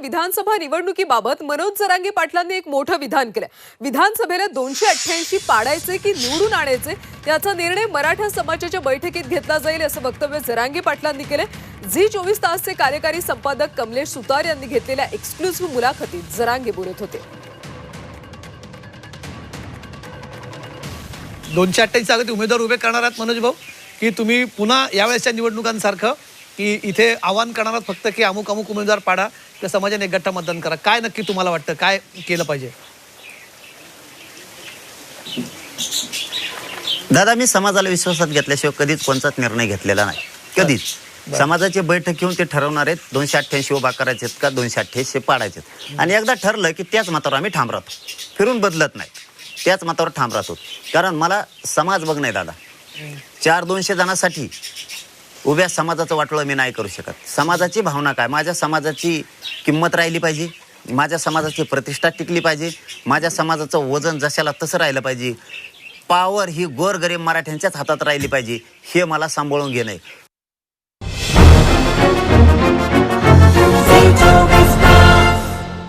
विधानसभा निवडणुकीबाबत मनोज जरांगे पाटलांनी एक मोठं विधान केलं. विधानसभेला दोनशे अठ्ठ्याऐंशी पाडायचे की निवडून आणायचे त्याचा निर्णय मराठा समाजाच्या बैठकीत घेतला जाईल असं वक्तव्य जरांगे पाटलांनी केलं. झी चोवीस तासचे कार्यकारी संपादक कमलेश सुतार यांनी घेतलेल्या एक्सक्लुझिव्ह मुलाखतीत जरांगे बोलत होते. दोनशे अठ्ठावीस जागेत उमेदवार उभे करणार आहात मनोज भाऊ की तुम्ही पुन्हा यावेळेसच्या निवडणुकांसारखं की इथे आव्हान करणार आहात फक्त की अमुक अमुक उमेदवार पाडा त्या समाजाने एक गट्टा मतदान करा. काय नक्की तुम्हाला वाटतं? काय केलं पाहिजे? दादा मी समाजाला विश्वासात घेतल्याशिवाय कधीच कोणताच निर्णय घेतलेला नाही. कधीच. समाजाची बैठक घेऊन ते ठरवणार आहेत. दोनशे अठ्ठ्याऐंशी उभा करायचे का? दोनशे अठ्ठ्याऐंशी पाडायचे. आणि एकदा ठरलं की त्याच मतावर आम्ही ठाम राहतो. फिरून बदलत नाही. त्याच मतावर ठाम राहतो. कारण मला समाज बघ नाही दादा. चार दोनशे जणांसाठी उभ्या समाजाचं वाटोळं मी नाही करू शकत. समाजाची भावना काय? माझ्या समाजाची किंमत राहिली पाहिजे. माझ्या समाजाची प्रतिष्ठा टिकली पाहिजे. माझ्या समाजाचं वजन जशाला तसं राहिलं पाहिजे. पावर ही गोरगरीब मराठ्यांच्याच हातात राहिली पाहिजे. हे मला सांभाळून घेणं आहे.